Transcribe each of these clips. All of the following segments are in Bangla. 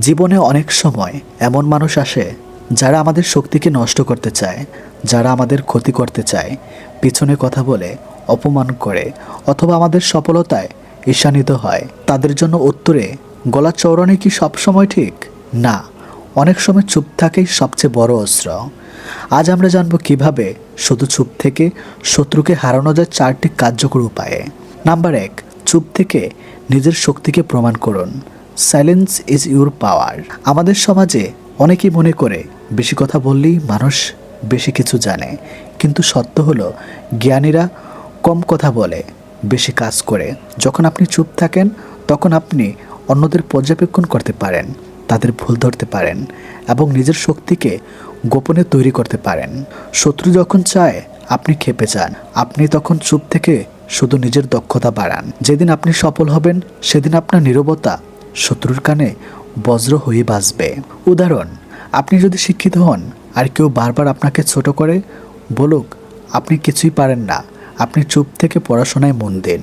জীবনে অনেক সময় এমন মানুষ আসে যারা আমাদের শক্তিকে নষ্ট করতে চায়, যারা আমাদের ক্ষতি করতে চায়, পিছনে কথা বলে, অপমান করে অথবা আমাদের সফলতায় ঈর্ষান্বিত হয়। তাদের জন্য উত্তরে, গলা চৌড়ানো কি সবসময় ঠিক? না, অনেক সময় চুপ থাকেই সবচেয়ে বড় অস্ত্র। আজ আমরা জানব কীভাবে শুধু চুপ থেকে শত্রুকে হারানো যায় চারটি কার্যকর উপায়ে। নাম্বার এক, চুপ থেকে নিজের শক্তিকে প্রমাণ করুন। সাইলেন্স ইজ ইউর পাওয়ার আমাদের সমাজে অনেকেই মনে করে, বেশি কথা বললেই মানুষ বেশি কিছু জানে। কিন্তু সত্য হলো, জ্ঞানীরা কম কথা বলে, বেশি কাজ করে। যখন আপনি চুপ থাকেন, তখন আপনি অন্যদের পর্যবেক্ষণ করতে পারেন, তাদের ভুল ধরতে পারেন এবং নিজের শক্তিকে গোপনে তৈরি করতে পারেন। শত্রু যখন চায়, আপনি খেপে যান। আপনি তখন চুপ থেকে শুধু নিজের দক্ষতা বাড়ান। যেদিন আপনি সফল হবেন, সেদিন আপনার নীরবতা শত্রুর কানে বজ্র হয়ে বাজবে। উদাহরণ, আপনি যদি শিক্ষিত হন, আর কেউ বারবার আপনাকে ছোট করে বলুক, আপনি কিছুই পারেন না, আপনি চুপ থেকে পড়াশোনায় মন দিন।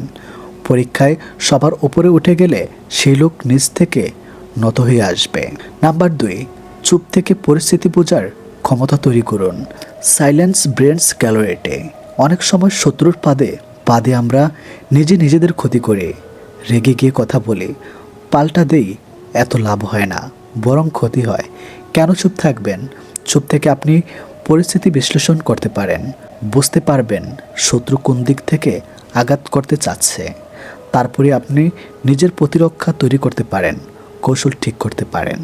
পরীক্ষায় সবার উপরে উঠে গেলে সেই লোক নিজ থেকে নত হয়ে আসবে। নাম্বার দুই, চুপ থেকে পরিস্থিতি বোঝার ক্ষমতা তৈরি করুন। সাইলেন্স ব্রেন্স ক্যালোরেটে অনেক সময় শত্রুর পাদে পাদে আমরা নিজে নিজেদের ক্ষতি করে। রেগে গিয়ে কথা বলি। পাল্টা দেই, এত লাভ হয় না, বরং ক্ষতি হয়। কেন চুপ থাকবেন? চুপ থেকে আপনি পরিস্থিতি বিশ্লেষণ করতে পারেন। বুঝতে পারবেন শত্রু কোন দিক থেকে আঘাত করতে চাচ্ছে। তারপরে আপনি নিজের প্রতিরক্ষা তৈরি করতে পারেন, কৌশল ঠিক করতে পারেন।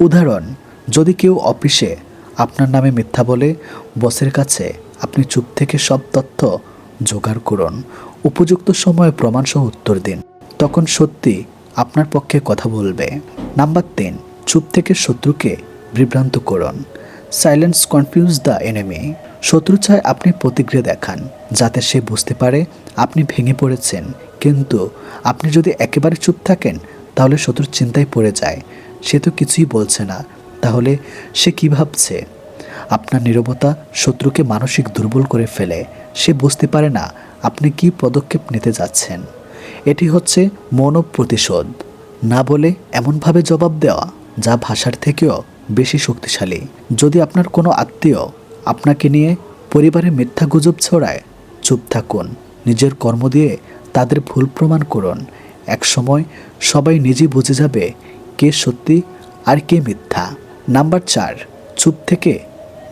উদাহরণ, যদি কেউ অফিসে আপনার নামে মিথ্যা বলে, বসের কাছে আপনি চুপ থেকে সব তথ্য জোগাড় করুন। উপযুক্ত সময়ে প্রমাণসহ উত্তর দিন। তখন সত্যি আপনার পক্ষে কথা বলবে। নাম্বার তিন, চুপ থেকে শত্রুকে বিভ্রান্ত করুন। সাইলেন্স কনফিউজ দ্য এনিমি শত্রু চায় আপনি প্রতিক্রিয়া দেখান, যাতে সে বুঝতে পারে আপনি ভেঙে পড়েছেন। কিন্তু আপনি যদি একেবারে চুপ থাকেন, তাহলে শত্রুর চিন্তায় পড়ে যায়। সে তো কিছুই বলছে না। তাহলে সে কি ভাবছে? আপনার নীরবতা শত্রুকে মানসিক দুর্বল করে ফেলে। সে বুঝতে পারে না আপনি কি পদক্ষেপ নিতে যাচ্ছেন। এটি হচ্ছে মৌন প্রতিশোধ না বলে এমনভাবে জবাব দেওয়া, যা ভাষার থেকেও বেশি শক্তিশালী। যদি আপনার কোনো আত্মীয় আপনাকে নিয়ে পরিবারে মিথ্যা গুজব ছড়ায়, চুপ থাকুন। নিজের কর্ম দিয়ে তাদের ভুল প্রমাণ করুন। একসময় সবাই নিজে বুঝে যাবে কে সত্যি আর কে মিথ্যা। নাম্বার চার, চুপ থেকে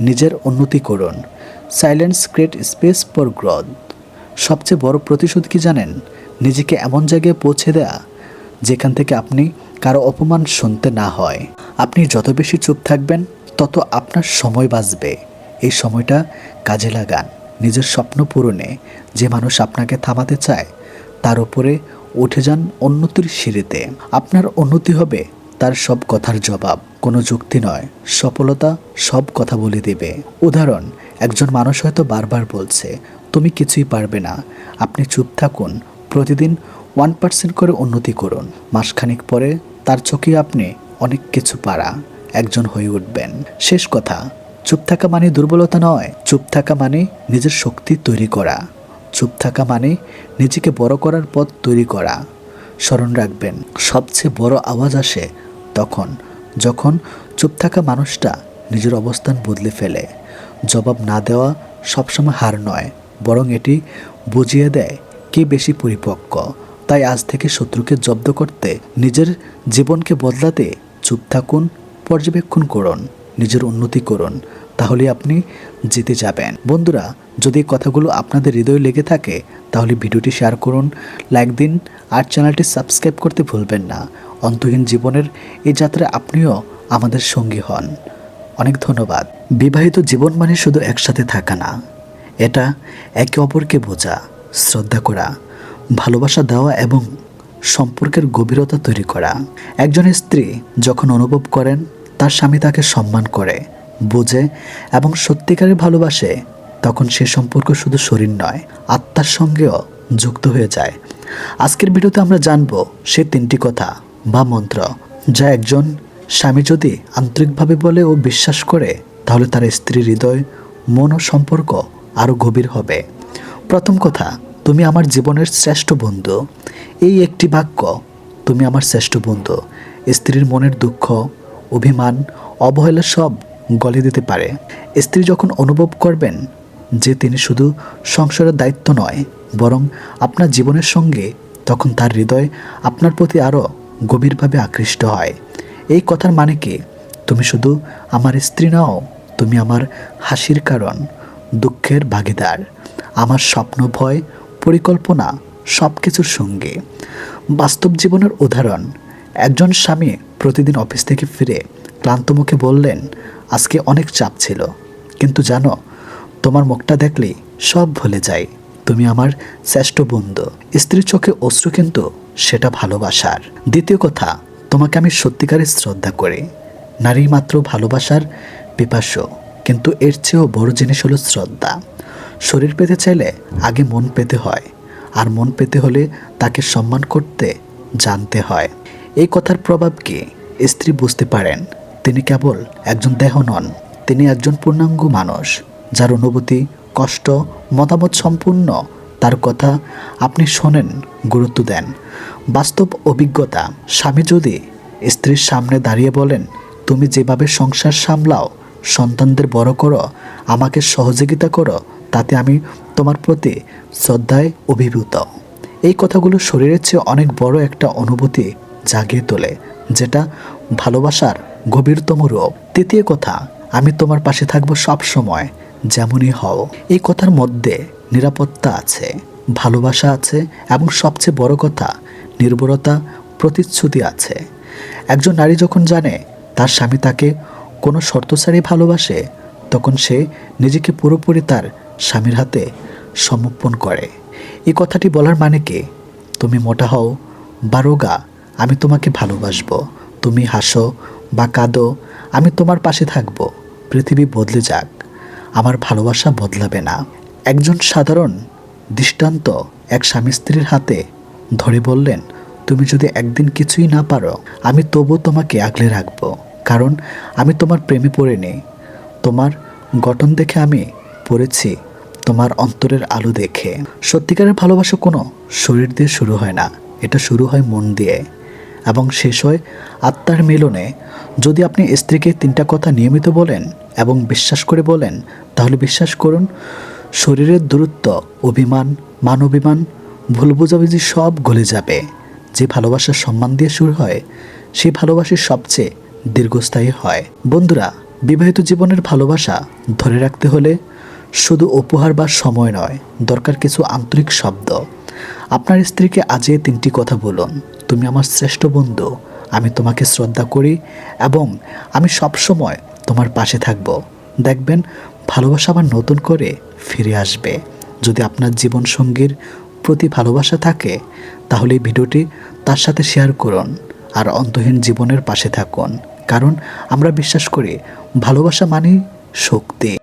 নিজের উন্নতি করুন। Silence create space for growth সবচেয়ে বড় প্রতিশোধ কি জানেন? নিজেকে এমন জায়গায় পৌঁছে দেয়া যেখান থেকে আপনি কারও অপমান শুনতে না হয়। আপনি যত বেশি চুপ থাকবেন, তত আপনার সময় বাঁচবে। এই সময়টা কাজে লাগান। নিজের স্বপ্ন পূরণে যে মানুষ আপনাকে থামাতে চায়, তার উপরে উঠে যান উন্নতির সিঁড়িতে। আপনার উন্নতি হবে, তার সব কথার জবাব। কোনো যুক্তি নয়, সফলতা সব কথা বলে দেবে। উদাহরণ, একজন মানুষ হয়তো বারবার বলছে, তুমি কিছুই পারবে না। আপনি চুপ থাকুন প্রতিদিন ওয়ান পার্সেন্ট করে উন্নতি করুন। মাসখানিক পরে তার চোখে আপনি অনেক কিছু পারা, একজন হয়ে উঠবেন। শেষ কথা, চুপ থাকা মানে দুর্বলতা নয়। চুপ থাকা মানে নিজের শক্তি তৈরি করা। চুপ থাকা মানে নিজেকে বড় করার পথ তৈরি করা। স্মরণ রাখবেন, সবচেয়ে বড় আওয়াজ আসে তখন, যখন চুপ থাকা মানুষটা নিজের অবস্থান বদলে ফেলে। জবাব না দেওয়া সবসময় হার নয়, বরং এটি বুঝিয়ে দেয় কে বেশি পরিপক্ক? তাই আজ থেকে শত্রুকে জব্দ করতে নিজের জীবনকে বদলাতে চুপ থাকুন, পর্যবেক্ষণ করুন, নিজের উন্নতি করুন তাহলে আপনি জিতে যাবেন। বন্ধুরা, যদি এই কথাগুলো আপনাদের হৃদয়ে লেগে থাকে, তাহলে ভিডিওটি শেয়ার করুন, লাইক দিন, আর চ্যানেলটি সাবস্ক্রাইব করতে ভুলবেন না। অন্তহীন জীবনের এই যাত্রায় আপনিও আমাদের সঙ্গী হন। অনেক ধন্যবাদ। বিবাহিত জীবন মানে শুধু একসাথে থাকা না, এটা একে অপরকে বোঝা। শ্রদ্ধা করা, ভালোবাসা দেওয়া এবং সম্পর্কের গভীরতা তৈরি করা। একজন স্ত্রী যখন অনুভব করেন, তার স্বামী তাকে সম্মান করে, বোঝে এবং সত্যিকারের ভালোবাসে, তখন সে সম্পর্ক শুধু শরীর নয়, আত্মার সঙ্গেও যুক্ত হয়ে যায়। আজকের ভিডিওতে আমরা জানব সে তিনটি কথা বা মন্ত্র যা একজন স্বামী যদি আন্তরিকভাবে বলে ও বিশ্বাস করে, তাহলে তার স্ত্রীর হৃদয়, মন ও সম্পর্ক আরও গভীর হবে। প্রথম কথা, তুমি আমার জীবনের শ্রেষ্ঠ বন্ধু। এই একটি বাক্য, তুমি আমার শ্রেষ্ঠ বন্ধু। স্ত্রীর মনের দুঃখ, অভিমান, অবহেলা সব গলে দিতে পারে। স্ত্রী যখন অনুভব করবেন যে তিনি শুধু সংসারের দায়িত্ব নয়, বরং আপনার জীবনের সঙ্গে তখন তার হৃদয় আপনার প্রতি আরও গভীরভাবে আকৃষ্ট হয়। এই কথার মানে কি? তুমি শুধু আমার স্ত্রী নাও, তুমি আমার হাসির কারণ, দুঃখের ভাগিদার। আমার স্বপ্ন, ভয়, পরিকল্পনা সব কিছুর সঙ্গে। বাস্তব জীবনের উদাহরণ, একজন স্বামী প্রতিদিন অফিস থেকে ফিরে ক্লান্ত মুখে বললেন, আজকে অনেক চাপ ছিল, কিন্তু জানো, তোমার মুখটা দেখলেই সব ভুলে যাই তুমি আমার শ্রেষ্ঠ বন্ধু। স্ত্রীর চোখে অশ্রু কিন্তু সেটা ভালোবাসার। দ্বিতীয় কথা, তোমাকে আমি সত্যিকারের শ্রদ্ধা করি। নারী মাত্র ভালোবাসার পিপাস্য কিন্তু এর চেয়েও বড় জিনিস হলো শ্রদ্ধা। শরীর পেতে চাইলে আগে মন পেতে হয়, আর মন পেতে হলে তাকে সম্মান করতে, জানতে হয়। এই কথার প্রভাব কি? স্ত্রী বুঝতে পারেন, তিনি কেবল একজন দেহ নন, তিনি একজন পূর্ণাঙ্গ মানুষ, যার অনুভূতি, কষ্ট, মতামত সম্পূর্ণ, তার কথা আপনি শোনেন, গুরুত্ব দেন। বাস্তব অভিজ্ঞতা, স্বামী যদি স্ত্রীর সামনে দাঁড়িয়ে বলেন, তুমি যেভাবে সংসার সামলাও, সন্তানদের বড় করো, আমাকে সহযোগিতা করো তাতে আমি তোমার প্রতি শ্রদ্ধায় অভিভূত। এই কথাগুলো শরীরের চেয়ে অনেক বড় একটা অনুভূতি জাগিয়ে তোলে, যেটা ভালোবাসার গভীরতম রূপ। তৃতীয় কথা, আমি তোমার পাশে থাকব সব সময় যেমনই হও। এই কথার মধ্যে নিরাপত্তা আছে, ভালোবাসা আছে, এবং সবচেয়ে বড় কথা নির্ভরতা প্রতিশ্রুতি আছে। একজন নারী যখন জানে তার স্বামী তাকে কোনো শর্ত ছাড়াই ভালোবাসে, তখন সে নিজেকে পুরোপুরি তার স্বামীর হাতে সমর্পণ করে। এই কথাটি বলার মানে কি? তুমি মোটা হও বা রোগা আমি তোমাকে ভালোবাসবো। তুমি হাসো বা কাঁদো, আমি তোমার পাশে থাকব। পৃথিবী বদলে যাক, আমার ভালোবাসা বদলাবে না। একজন সাধারণ, দৃষ্টান্ত এক স্বামী স্ত্রীর হাতে ধরে বললেন, তুমি যদি একদিন কিছুই না পারো, আমি তবু তোমাকে আগলে রাখব। কারণ আমি তোমার প্রেমে পড়ে নেই তোমার গঠন দেখে আমি পড়েছি। তোমার অন্তরের আলো দেখে। সত্যিকারের ভালোবাসা কোনো শরীর দিয়ে শুরু হয় না, এটা শুরু হয় মন দিয়ে। এবং শেষ হয় আত্মার মিলনে। যদি আপনি স্ত্রীকে তিনটা কথা নিয়মিত বলেন এবং বিশ্বাস করে বলেন, তাহলে বিশ্বাস করুন, শরীরের দূরত্ব, অভিমান, মানবিমান, ভুল বোঝাবুঝি সব গলে যাবে। যে ভালোবাসার সম্মান দিয়ে শুরু হয় সেই ভালোবাসা সবচেয়ে দীর্ঘস্থায়ী হয়। বন্ধুরা, বিবাহিত জীবনের ভালোবাসা ধরে রাখতে হলে শুধু উপহার বা সময় নয়, দরকার কিছু আন্তরিক শব্দ। আপনার স্ত্রীকে আজে তিনটি কথা বলুন। তুমি আমার শ্রেষ্ঠ বন্ধু, আমি তোমাকে শ্রদ্ধা করি এবং আমি সবসময় তোমার পাশে থাকব। দেখবেন, ভালোবাসা আবার নতুন করে ফিরে আসবে। যদি আপনার জীবন সঙ্গীর প্রতি ভালোবাসা থাকে, তাহলে ভিডিওটি তার সাথে শেয়ার করুন আর অন্তহীন জীবনের পাশে থাকুন। কারণ আমরা বিশ্বাস করি, ভালোবাসা মানেই শক্তি।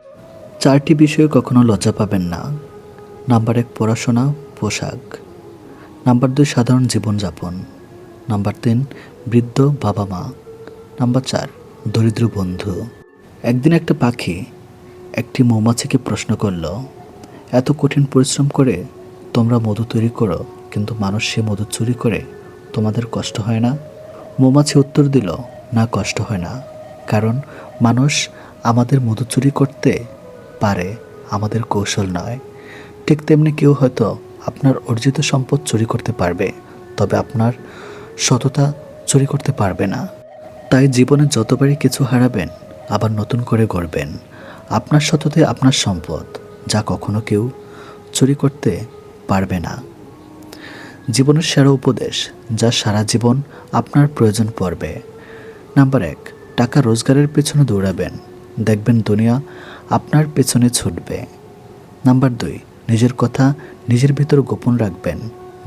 চারটি বিষয়ে কখনো লজ্জা পাবেন না। নাম্বার এক, পড়াশোনা, পোশাক। নাম্বার দুই, সাধারণ জীবনযাপন। নাম্বার তিন, বৃদ্ধ বাবা মা। নাম্বার চার, দরিদ্র বন্ধু। একদিন একটা পাখি একটি মৌমাছিকে প্রশ্ন করল, এত কঠিন পরিশ্রম করে তোমরা মধু তৈরি করো, কিন্তু মানুষ সে মধু চুরি করে তোমাদের কষ্ট হয় না? মৌমাছি উত্তর দিল, না, কষ্ট হয় না। কারণ মানুষ আমাদের মধু চুরি করতে পারে আমাদের কৌশল নয়। ঠিক তেমনি কেউ হয়তো আপনার অর্জিত সম্পদ চুরি করতে পারবে, তবে আপনার সততা চুরি করতে পারবে না। তাই জীবনে যতবারই কিছু হারাবেন, আবার নতুন করে গড়বেন। আপনার সততাই আপনার সম্পদ, যা কখনো কেউ চুরি করতে পারবে না। জীবনের সেরা উপদেশ, যা সারা জীবন আপনার প্রয়োজন পড়বে। নাম্বার এক, টাকা রোজগারের পেছনে দৌড়াবেন। দেখবেন দুনিয়া আপনার পেছনে ছুটবে। নাম্বার দুই, নিজের কথা নিজের ভিতর গোপন রাখবেন।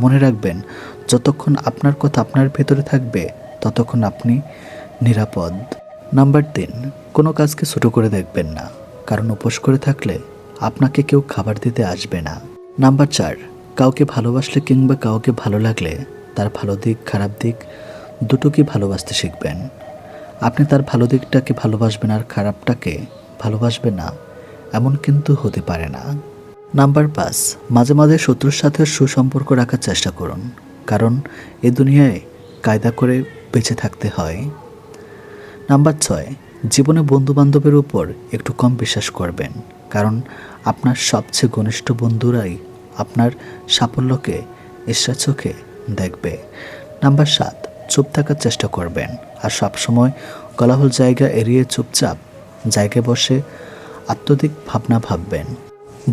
মনে রাখবেন, যতক্ষণ আপনার কথা আপনার ভেতরে থাকবে, ততক্ষণ আপনি নিরাপদ। নাম্বার তিন, কোনো কাজকে ছোট করে দেখবেন না। কারণ উপোস করে থাকলে আপনাকে কেউ খাবার দিতে আসবে না। নাম্বার চার, কাউকে ভালোবাসলে কিংবা কাউকে ভালো লাগলে তার ভালো দিক, খারাপ দিক দুটোকে ভালোবাসতে শিখবেন। আপনি তার ভালো দিকটাকে ভালোবাসবেন আর খারাপটাকে ভালোবাসবেন না, এমন কিন্তু হতে পারে না। নাম্বার পাঁচ, মাঝে মাঝে শত্রুর সাথে সুসম্পর্ক রাখার চেষ্টা করুন, কারণ এ দুনিয়ায় কায়দা করে বেঁচে থাকতে হয়। নাম্বার ছয়, জীবনে বন্ধুবান্ধবের উপর একটু কম বিশ্বাস করবেন, কারণ আপনার সবচেয়ে ঘনিষ্ঠ বন্ধুরাই আপনার সাফল্যকে ঈশ্বর চোখে দেখবে। নাম্বার সাত, চুপ থাকার চেষ্টা করবেন, আর সবসময় গলাহল জায়গা এড়িয়ে চুপচাপ জায়গায় বসে আত্মদিক ভাবনা ভাববেন।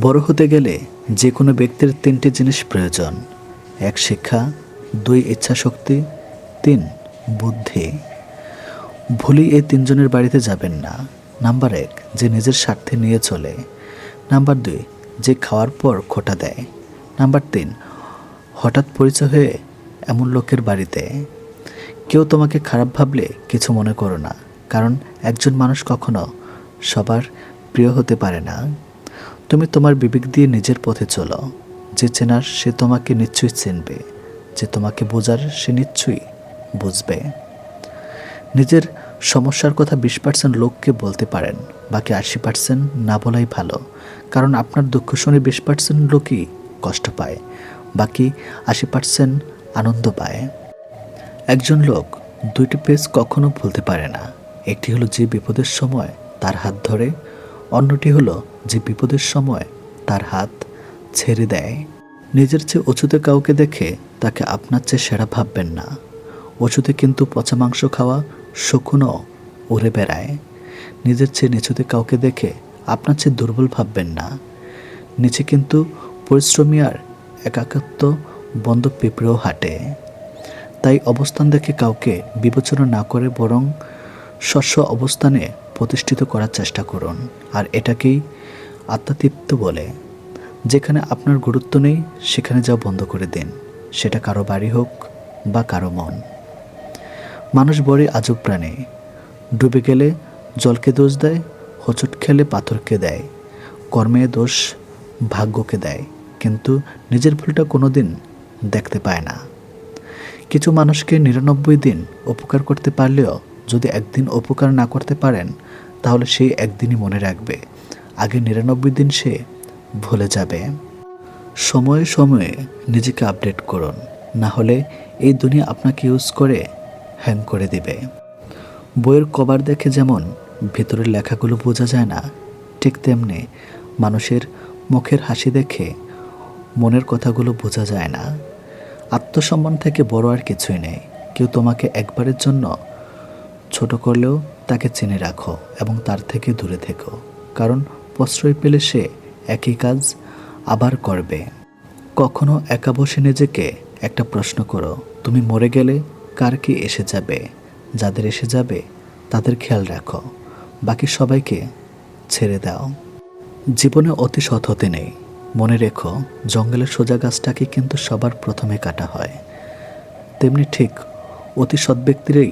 বড় হতে গেলে যে কোনো ব্যক্তির তিনটি জিনিস প্রয়োজন। এক, শিক্ষা। দুই, ইচ্ছাশক্তি। তিন, বুদ্ধি। ভুলই এই তিনজনের বাড়িতে যাবেন না। নাম্বার এক, যে নিজের স্বার্থে নিয়ে চলে। নাম্বার দুই, যে খাওয়ার পর খোটা দেয়। নাম্বার তিন, হঠাৎ পরিচয় হয়ে এমন লোকের বাড়িতে। কেউ তোমাকে খারাপ ভাবলে কিছু মনে করো না। কারণ একজন মানুষ কখনো সবার প্রিয় হতে পারে না। তুমি তোমার বিবেক দিয়ে নিজের পথে চলো। যে চেনার সে তোমাকে নিশ্চয়ই চিনবে। যে তোমাকে বোঝার সে নিশ্চয়ই বুঝবে। নিজের সমস্যার কথা বিশ পার্সেন্ট লোককে বলতে পারেন, বাকি আশি পার্সেন্ট না বলাই ভালো। কারণ আপনার দুঃখ শুনে বিশ পার্সেন্ট লোকই কষ্ট পায়, বাকি আশি পার্সেন্ট আনন্দ পায়। একজন লোক দুইটি পেজ কখনো ভুলতে পারে না। একটি হলো যে বিপদের সময় তার হাত ধরে, অন্যটি হলো যে বিপদের সময় তার হাত ছেড়ে দেয়। নিজের চেয়ে উঁচুতে কাউকে দেখে তাকে আপনার চেয়ে সেরা ভাববেন না। উঁচুতে কিন্তু পচা মাংস খাওয়া শকুনও উড়ে বেড়ায়। নিজের চেয়ে নিচুতে কাউকে দেখে আপনার চেয়ে দুর্বল ভাববেন না। নিচে কিন্তু পরিশ্রমী আর একাকত্ব বন্ধ পিঁপড়েও হাঁটে। তাই অবস্থান দেখে কাউকে বিবেচনা না করে বরং শস্য অবস্থানে প্রতিষ্ঠিত করার চেষ্টা করুন। আর এটাকেই আত্মাতৃপ্ত বলে। যেখানে আপনার গুরুত্ব নেই, সেখানে যাওয়া বন্ধ করে দিন। সেটা কারও বাড়ি হোক বা কারও মন। মানুষ বড়ই আজব প্রাণী। ডুবে গেলে জলকে দোষ দেয়, হোঁচট খেলে পাথরকে দেয়। কর্মে দোষ ভাগ্যকে দেয়। কিন্তু নিজের ভুলটা কোনো দিন দেখতে পায় না। কিছু মানুষকে নিরানব্বই দিন উপকার করতে পারলেও যদি একদিন উপকার না করতে পারেন, তাহলে সেই একদিনই মনে রাখবে। আগে নিরানব্বই দিন সে ভুলে যাবে। সময়ে সময়ে নিজেকে আপডেট করুন। না হলে এই দুনিয়া আপনাকে ইউজ করে হ্যাং করে দিবে। বইয়ের কভার দেখে যেমন ভেতরের লেখাগুলো বোঝা যায় না, ঠিক তেমনি মানুষের মুখের হাসি দেখে মনের কথাগুলো বোঝা যায় না। আত্মসম্মান থেকে বড় আর কিছুই নেই। কেউ তোমাকে একবারের জন্য ছোট করলেও তাকে চেনে রাখো এবং তার থেকে দূরে থেকো, কারণ প্রশ্রয় পেলে সে একই কাজ আবার করবে। কখনো একা বসে নিজেকে একটা প্রশ্ন করো, তুমি মরে গেলে কার কি এসে যাবে? যাদের এসে যাবে, তাদের খেয়াল রাখো, বাকি সবাইকে ছেড়ে দাও। জীবনে অতি সৎ হতে নেই। মনে রেখো, জঙ্গলের সোজা গাছটাকে কিন্তু সবার প্রথমে কাটা হয়। তেমনি ঠিক অতি সৎ ব্যক্তিরাই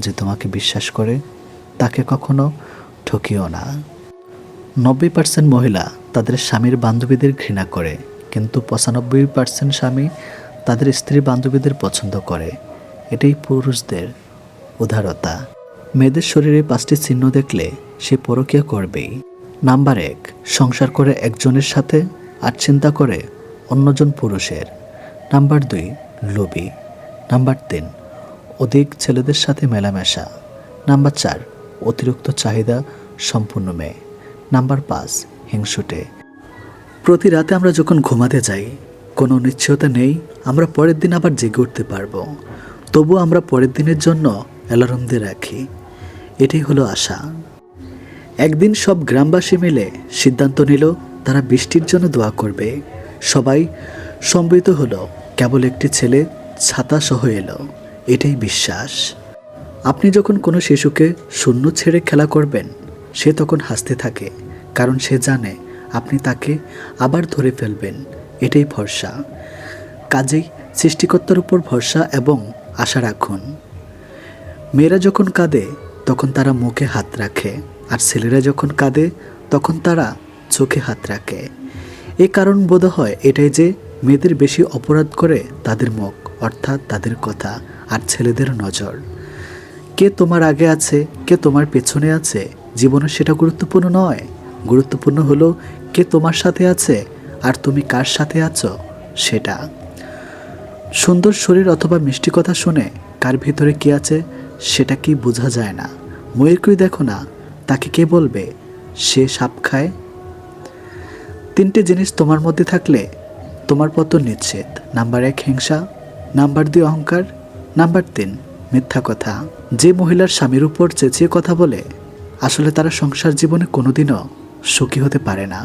যে তোমাকে বিশ্বাস করে, তাকে কখনো ঠকিও না। নব্বই পার্সেন্ট মহিলা তাদের স্বামীর বান্ধবীদের ঘৃণা করে, কিন্তু পঁচানব্বই পার্সেন্ট স্বামী তাদের স্ত্রী বান্ধবীদের পছন্দ করে। এটাই পুরুষদের উদারতা। মেয়েদের শরীরে পাঁচটি চিহ্ন দেখলে সে পরকীয়া করবেই। নাম্বার এক, সংসার করে একজনের সাথে আর চিন্তা করে অন্যজন পুরুষের। নাম্বার দুই, লোভী। নাম্বার তিন অধিক ছেলেদের সাথে মেলামেশা। নাম্বার চার, অতিরিক্ত চাহিদা সম্পূর্ণ মেয়ে নাম্বার পাঁচ, হিংসুটে। প্রতি রাতে আমরা যখন ঘুমাতে যাই, কোনো নিশ্চয়তা নেই, আমরা পরের দিন আবার জেগে উঠতে পারব। তবু আমরা পরের দিনের জন্য অ্যালার্ম দিয়ে রাখি। এটাই হলো আশা। একদিন সব গ্রামবাসী মিলে সিদ্ধান্ত নিল, তারা বৃষ্টির জন্য দোয়া করবে। সবাই সম্মিলিত হলো, কেবল একটি ছেলে ছাতা সহ এলো। এটাই বিশ্বাস। আপনি যখন কোনো শিশুকে শূন্য ছেড়ে খেলা করবেন, সে তখন হাসতে থাকে, কারণ সে জানে আপনি তাকে আবার ধরে ফেলবেন। এটাই ভরসা। কাজেই সৃষ্টিকর্তার উপর ভরসা এবং আশা রাখুন। মেয়েরা যখন কাঁদে, তখন তারা মুখে হাত রাখে, আর ছেলেরা যখন কাঁদে, তখন তারা চোখে হাত রাখে। এ কারণ বোধ হয় এটাই যে মেয়েদের বেশি অপরাধ করে তাদের মুখ। অর্থাৎ তাদের কথা আর ছেলেদের নজর। কে তোমার আগে আছে, কে তোমার পেছনে আছে, জীবনে সেটা গুরুত্বপূর্ণ নয়। গুরুত্বপূর্ণ হলো কে তোমার সাথে আছে আর তুমি কার সাথে আছো, সেটা। সুন্দর শরীর অথবা মিষ্টি কথা শুনে কার ভিতরে কি আছে, সেটা কি বোঝা যায় না। ময়ূরকেই দেখো না, তাকে কে বলবে? সে সাপ খায়। তিনটে জিনিস তোমার মধ্যে থাকলে তোমার পতন নিশ্চিত। নাম্বার এক, হিংসা। নাম্বার দুই অহংকার, নাম্বার তিন মিথ্যা কথা। যে মহিলার স্বামীর উপর চেঁচিয়ে কথা বলে, আসলে তারা সংসার জীবনে কোনোদিনও সুখী হতে পারে না।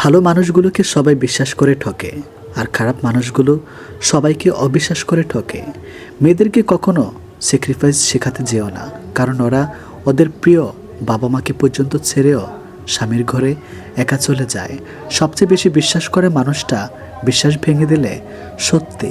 ভালো মানুষগুলোকে সবাই বিশ্বাস করে ঠকে, আর খারাপ মানুষগুলো সবাইকে অবিশ্বাস করে ঠকে। মেয়েদেরকে কখনো স্যাক্রিফাইস শেখাতে যেও না, কারণ ওরা ওদের প্রিয় বাবা মাকে পর্যন্ত ছেড়েও স্বামীর ঘরে একা চলে যায়। সবচেয়ে বেশি বিশ্বাস করে মানুষটা, বিশ্বাস ভেঙে দিলে সত্যি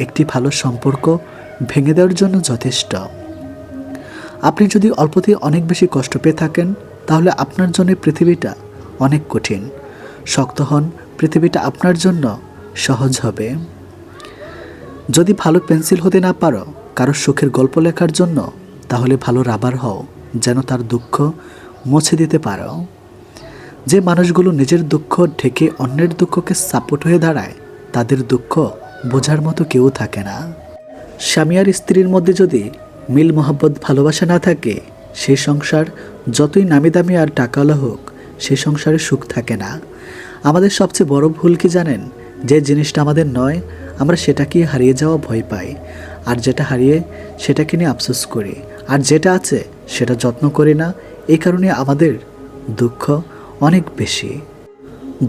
একটি ভালো সম্পর্ক ভেঙে দেওয়ার জন্য যথেষ্ট। আপনি যদি অল্পতেই অনেক বেশি কষ্ট পেয়ে থাকেন, তাহলে আপনার জন্য পৃথিবীটা অনেক কঠিন। শক্ত হন, পৃথিবীটা আপনার জন্য সহজ হবে। যদি ভালো পেন্সিল হতে না পারো, কারও সুখের গল্প লেখার জন্য, তাহলে ভালো রাবার হও, যেন তার দুঃখ মুছে দিতে পারো। যে মানুষগুলো নিজের দুঃখ ঢেকে অন্যের দুঃখকে সাপোর্ট হয়ে দাঁড়ায়, তাদের দুঃখ বোঝার মতো কেউ থাকে না। স্বামী আর স্ত্রীর মধ্যে যদি মিল মোহাব্বত ভালোবাসা না থাকে সেই সংসার যতই নামি দামি আর টাকাওয়ালা হোক সেই সংসারে সুখ থাকে না। আমাদের সবচেয়ে বড় ভুল কি জানেন? যে জিনিসটা আমাদের নয়, আমরা সেটাকে হারিয়ে যাওয়া ভয় পাই। আর যেটা হারিয়ে, সেটাকে নিয়ে আফসোস করি। আর যেটা আছে, সেটা যত্ন করি না। এই কারণে আমাদের দুঃখ অনেক বেশি।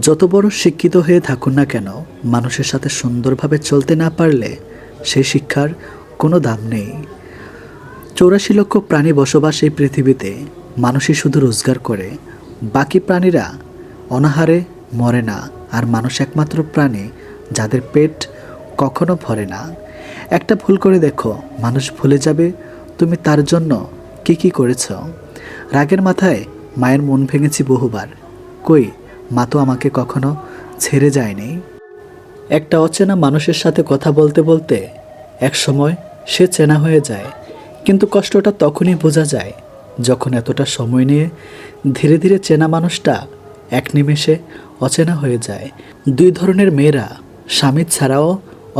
যত বড় শিক্ষিত হয়ে থাকুন না কেন, মানুষের সাথে সুন্দরভাবে চলতে না পারলে সেই শিক্ষার কোনো দাম নেই। চৌরাশি লক্ষ প্রাণী বসবাস এই পৃথিবীতে, মানুষই শুধু রোজগার করে, বাকি প্রাণীরা অনাহারে মরে না, আর মানুষ একমাত্র প্রাণী যাদের পেট কখনো ভরে না। একটা ভুল করে দেখো, মানুষ ভুলে যাবে, তুমি তার জন্য কি কি করেছ। রাগের মাথায় মায়ের মন ভেঙেছি বহুবার। কই মা তো আমাকে কখনো ছেড়ে যায়নি। একটা অচেনা মানুষের সাথে কথা বলতে বলতে এক সময় সে চেনা হয়ে যায়, কিন্তু কষ্টটা তখনই বোঝা যায় যখন এতটা সময় নিয়ে ধীরে ধীরে চেনা মানুষটা এক নিমেষে অচেনা হয়ে যায়। দুই ধরনের মেয়েরা স্বামী ছাড়াও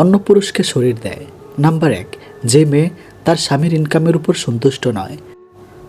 অন্য পুরুষকে শরীর দেয়। নাম্বার এক, যে মেয়ে তার স্বামীর ইনকামের উপর সন্তুষ্ট নয়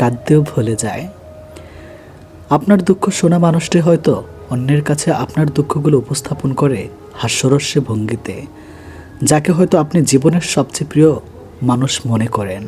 কাঁদতেও ভুলে যায়। আপনার দুঃখ শোনা মানুষটি হয়তো অন্যের কাছে আপনার দুঃখগুলো উপস্থাপন করে হাস্যরস্যে ভঙ্গিতে, যাকে হয়তো আপনি জীবনের সবচেয়ে প্রিয় মানুষ মনে করেন।